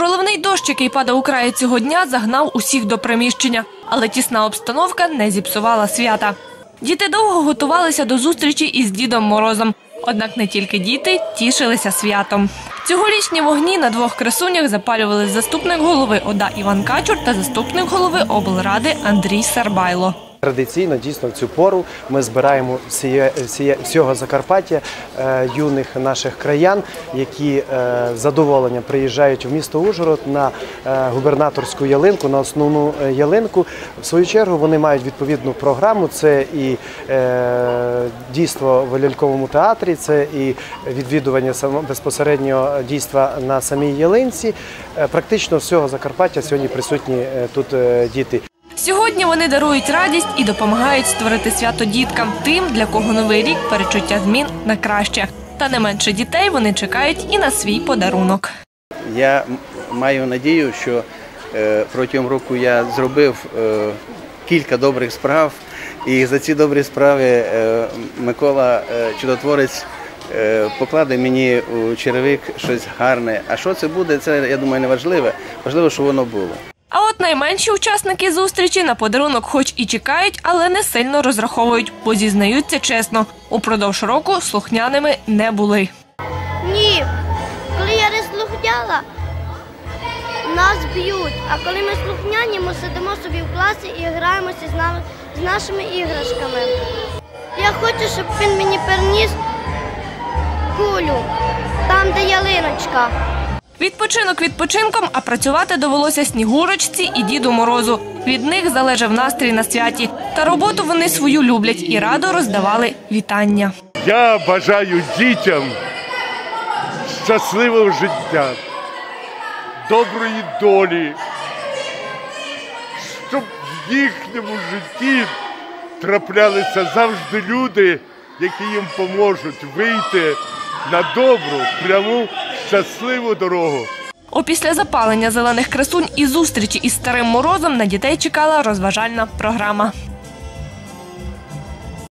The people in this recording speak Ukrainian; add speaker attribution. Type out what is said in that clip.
Speaker 1: Проливний дощ, який падав у краї цього дня, загнав усіх до приміщення, але тісна обстановка не зіпсувала свята. Діти довго готувалися до зустрічі із Дідом Морозом. Однак не тільки діти тішилися святом. Цьогорічні вогні на двох красунях запалювали заступник голови ОДА Іван Качур та заступник голови облради Андрій Сарбайло.
Speaker 2: Традиційно дійсно в цю пору ми збираємо всього Закарпаття е, юних наших краян, які е, з задоволенням приїжджають в місто Ужгород на е, губернаторську ялинку, на основну ялинку. В свою чергу вони мають відповідну програму. Це і дійство в ляльковому театрі, це і відвідування само- безпосередньо дійства на самій ялинці. Практично всього Закарпаття сьогодні присутні тут діти.
Speaker 1: Сьогодні вони дарують радість і допомагають створити свято діткам, тим, для кого новий рік перечуття змін на краще. Та не менше дітей вони чекають і на свій подарунок.
Speaker 3: Я маю надію, що е, протягом року я зробив е, кілька добрих справ, і за ці добрі справи е, Микола Чудотворець покладе мені у черевик щось гарне. А що це буде, це я думаю не важливе. Важливо, що воно було.
Speaker 1: Найменші учасники зустрічі на подарунок, хоч і чекають, але не сильно розраховують, бо зізнаються чесно, упродовж року слухняними не були.
Speaker 4: Ні. Коли я не слухняла, нас б'ють. А коли ми слухняні, ми сидимо собі в класі і граємося з, нами, з нашими іграшками. Я хочу, щоб він мені переніс кулю, там, де ялиночка.
Speaker 1: Відпочинок відпочинком, а працювати довелося Снігурочці і Діду Морозу. Від них залежав настрій на святі. Та роботу вони свою люблять і радо роздавали вітання.
Speaker 5: Я бажаю дітям щасливого життя, доброї долі, щоб в їхньому житті траплялися завжди люди, які їм поможуть вийти на добру, пряму, щасливу дорогу.
Speaker 1: Опісля запалення зелених красунь і зустрічі із старим морозом на дітей чекала розважальна програма.